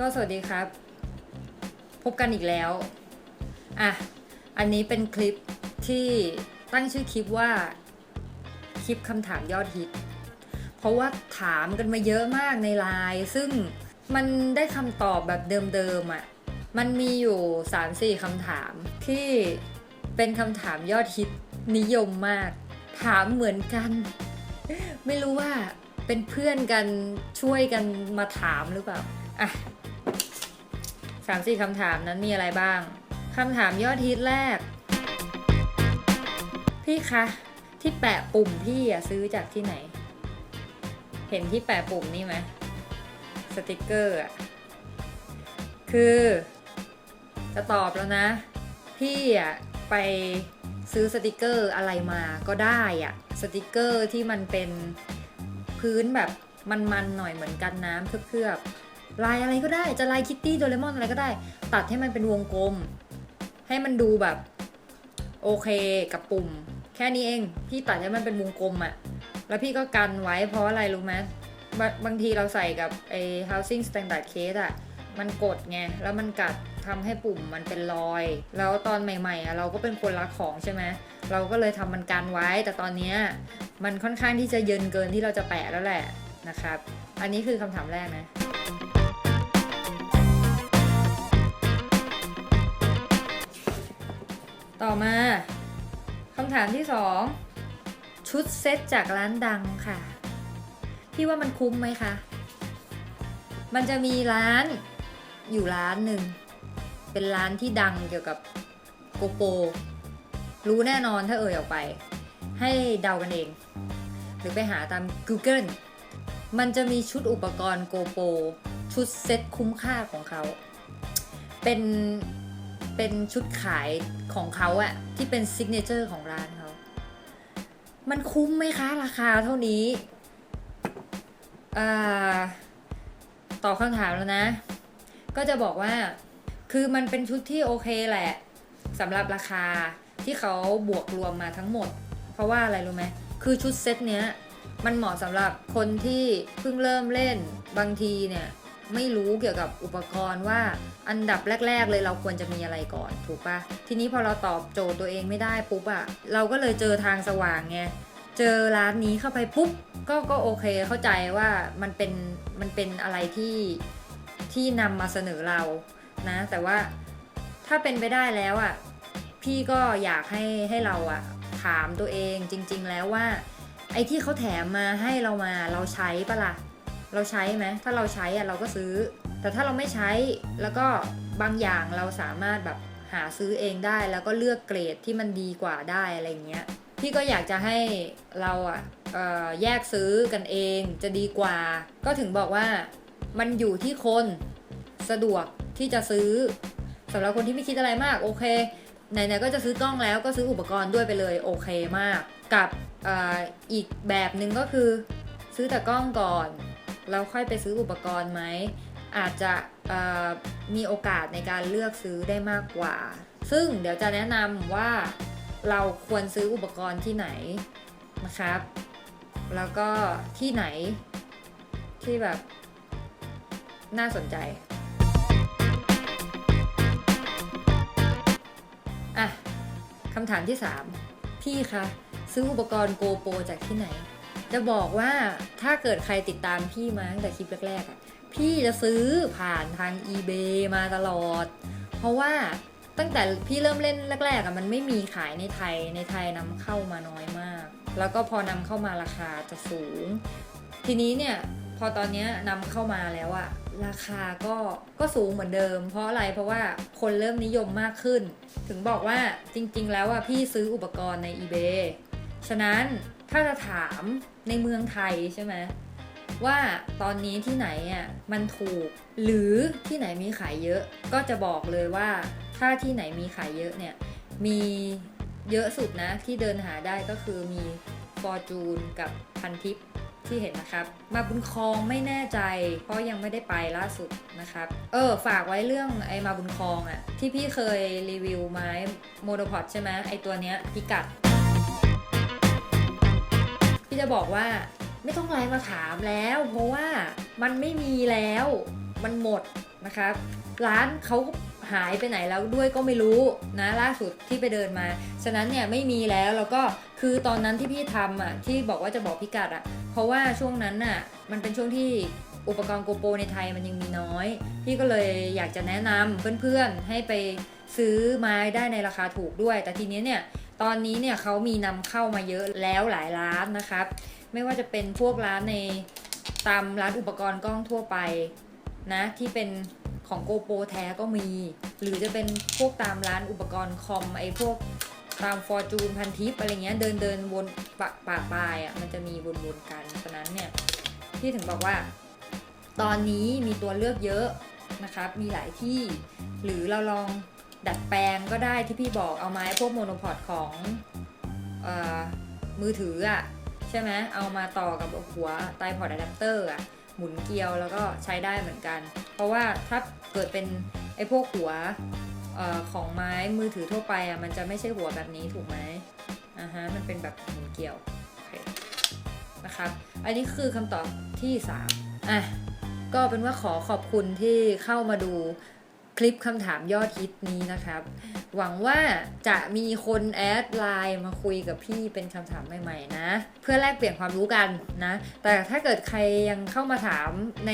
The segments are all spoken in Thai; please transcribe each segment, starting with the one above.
ก็สวัสดีครับ พบกันอีกแล้ว อะ อันนี้เป็นคลิปที่ตั้งชื่อคลิปว่า คลิปคำถามยอดฮิต เพราะว่าถามกันมาเยอะมากในไลน์ซึ่งมันได้คำตอบแบบเดิมๆอะ่ะ มันมีอยู่ 3-4คำถามที่เป็นคำถามยอดฮิตนิยมมาก ถามเหมือนกัน ไม่รู้ว่าเป็นเพื่อนกันช่วยกันมาถามหรือเปล่า อะ สามสี่คำถามนั้นมีอะไรบ้างคำถามยอดฮิตแรก พี่คะ ที่แปะปุ่มพี่อะซื้อจากที่ไหน เห็นที่แปะปุ่มนี่ไหมสติกเกอร์อะคือ จะตอบแล้วนะ พี่อะไปซื้อสติกเกอร์อะไรมาก็ได้อะสติกเกอร์ที่มันเป็นพื้นแบบมันๆหน่อยเหมือนกันน้ำเคลือบ ลายอะไรก็ได้จะลายคิตตี้โดเรมอนอะไรก็ได้ ตัดให้มันเป็นวงกลม ให้มันดูแบบ โอเคกับปุ่ม แค่นี้เอง พี่ตัดให้มันเป็นวงกลมอะแล้วพี่ก็กันไว้เพราะอะไรรู้ไหมบางบางทีเราใส่กับไอ้ housing standard case อะมันกดไง แล้วมันกัดทำให้ปุ่มมันเป็นรอย แล้วตอนใหม่ๆอะเราก็เป็นคนรักของใช่ไหมเราก็เลยทำมันกันไว้ แต่ตอนเนี้ยมันค่อนข้างที่จะเยินเกินที่เราจะแปะแล้วแหละนะครับ อันนี้คือคำถามแรกนะ ต่อมาคำถามที่สองชุดเซ็ตจากร้านดังค่ะ พี่ว่ามันคุ้มไหมคะ มันจะมีร้านอยู่ร้านหนึ่ง เป็นร้านที่ดังเกี่ยวกับโกโป รู้แน่นอนถ้าเอ่ยออกไป ให้เดากันเอง หรือไปหาตาม Google มันจะมีชุดอุปกรณ์โกโป ชุดเซ็ตคุ้มค่าของเขา เป็น เป็นชุดขายของเขาอะที่เป็นซิกเนเจอร์ของร้านเขา มันคุ้มไหมคะ ราคาเท่านี้อ่าตอบคำถามแล้วนะ ก็จะบอกว่า คือมันเป็นชุดที่โอเคแหละสำหรับราคาที่เขาบวกรวมมาทั้งหมด เพราะว่าอะไรรู้ไหม คือชุดเซตเนี้ย มันเหมาะสำหรับคนที่เพิ่งเริ่มเล่นบางทีเนี่ย ไม่รู้เกี่ยวกับอุปกรณ์ว่าอันดับแรก ๆ เลยเราควรจะมีอะไรก่อนถูกปะทีนี้พอเราตอบโจทย์ตัวเองไม่ได้ปุ๊บอะเราก็เลยเจอทางสว่างไงเจอร้านนี้เข้าไปปุ๊บก็ก็โอเคเข้าใจว่ามันเป็นมันเป็นอะไรที่ที่นำมาเสนอเรานะ แต่ว่าถ้าเป็นไปได้แล้วอะพี่ก็อยากให้ให้เราอะถามตัวเองจริง ๆ แล้วว่า ไอ้ที่เขาแถมมาให้เรามาเราใช้ปะล่ะ เราใช้ไหมถ้าเราใช้อะเราก็ซื้อ แต่ถ้าเราไม่ใช้แล้วก็บางอย่างเราสามารถแบบหาซื้อเองได้แล้วก็เลือกเกรดที่มันดีกว่าได้อะไรเงี้ยพี่ก็อยากจะให้เราอะแยกซื้อกันเองจะดีกว่า ก็ถึงบอกว่ามันอยู่ที่คนสะดวกที่จะซื้อสำหรับคนที่ไม่คิดอะไรมากโอเคไหนๆก็จะซื้อกล้องแล้วก็ซื้ออุปกรณ์ด้วยไปเลยโอเคมาก กับออีกแบบหนึ่งก็คือ ซื้อแต่กล้องก่อน แล้วค่อยไปซื้ออุปกรณ์ไหม อาจจะมีโอกาสในการเลือกซื้อได้มากกว่า ซึ่งเดี๋ยวจะแนะนำว่าเราควรซื้ออุปกรณ์ที่ไหนนะครับ แล้วก็ที่ไหนที่แบบน่าสนใจอะคำถามที่ 3 พี่คะซื้ออุปกรณ์โกโปรจากที่ไหน จะบอกว่าถ้าเกิดใครติดตามพี่มาตั้งแต่คลิปแรกๆอะพี่จะซื้อผ่านทาง eBay มาตลอด เพราะว่าตั้งแต่พี่เริ่มเล่นแรกๆอะมันไม่มีขายในไทยในไทยนำเข้ามาน้อยมาก แล้วก็พอนำเข้ามาราคาจะสูง ทีนี้เนี่ยพอตอนนี้นำเข้ามาแล้วอะราคาก็ก็สูงเหมือนเดิม เพราะอะไรเพราะว่าคนเริ่มนิยมมากขึ้น ถึงบอกว่าจริงๆ แล้วอะพี่ซื้ออุปกรณ์ใน eBay ฉะนั้น ถ้าจะถามในเมืองไทยใช่ไหมว่าตอนนี้ที่ไหนอะมันถูก หรือที่ไหนมีขายเยอะ ก็จะบอกเลยว่าถ้าที่ไหนมีขายเยอะเนี่ย มีเยอะสุดนะที่เดินหาได้ก็คือมี Fortune กับพันทิปที่เห็นนะครับ มาบุญคลองไม่แน่ใจ เพราะยังไม่ได้ไปล่าสุดนะครับ เออ ฝากไว้เรื่องไอ้มาบุญคลองอะที่พี่เคยรีวิวไม้โมโนพอดใช่ไหมไอตัวเนี้ยพิกัด ที่จะบอกว่าไม่ต้องไลน์มาถามแล้ว เพราะว่ามันไม่มีแล้วมันหมดนะคะร้านเขาหายไปไหนแล้วด้วยก็ไม่รู้นะล่าสุดที่ไปเดินมา ฉะนั้นเนี่ยไม่มีแล้วแล้วก็คือตอนนั้นที่พี่ทำอะที่บอกว่าจะบอกพิกัดอะ เพราะว่าช่วงนั้นน่ะมันเป็นช่วงที่ อุปกรณ์โกโปรในไทยมันยังมีน้อย พี่ก็เลยอยากจะแนะนำเพื่อนๆให้ไปซื้อไม้ได้ในราคาถูกด้วย แต่ทีนี้เนี่ยตอนนี้เนี่ยเขามีนำเข้ามาเยอะแล้วหลายร้านนะครับ ไม่ว่าจะเป็นพวกร้านในตามร้านอุปกรณ์กล้องทั่วไปนะที่เป็นของโกโปรแท้ก็มี หรือจะเป็นพวกตามร้านอุปกรณ์คอมไอ้พวกตามฟอร์จูนพันทิปอะไรเงี้ยเดินเดินวนปะปะปลายอะมันจะมีวนๆกันฉะนั้นเนี่ยพี่ถึงบอกว่า ตอนนี้มีตัวเลือกเยอะนะครับมีหลายที่ หรือเราลองดัดแปลงก็ได้ที่พี่บอกเอาไม้พวกโมโนพอดของอมือถืออะใช่ไหมเอามาต่อกับหัวไตพอร์ตอะแดปเตอร์อะหมุนเกลียวแล้วก็ใช้ได้เหมือนกัน เพราะว่าถ้าเกิดเป็นไอ้พวกหัวอของไม้มือถือทั่วไปอะมันจะไม่ใช่หัวแบบนี้ถูกไหมอ่าฮะมันเป็นแบบหมุนเกลียวนะครับอันนี้คือคำตอบที่ 3อะ ก็เป็นว่าขอขอบคุณที่เข้ามาดูคลิปคำถามยอดฮิตนี้นะครับ หวังว่าจะมีคนแอดไลน์มาคุยกับพี่เป็นคำถามใหม่ๆนะ เพื่อแลกเปลี่ยนความรู้กันนะ แต่ถ้าเกิดใครยังเข้ามาถามใน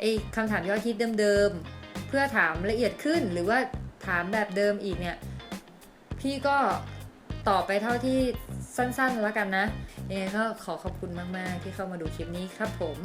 ไอ้คำถามยอดฮิตเดิมๆ เพื่อถามละเอียดขึ้นหรือว่าถามแบบเดิมอีกเนี่ย พี่ก็ตอบไปเท่าที่สั้นๆแล้วกันนะยังไงก็ขอขอบคุณมากๆ ที่เข้ามาดูคลิปนี้ครับผม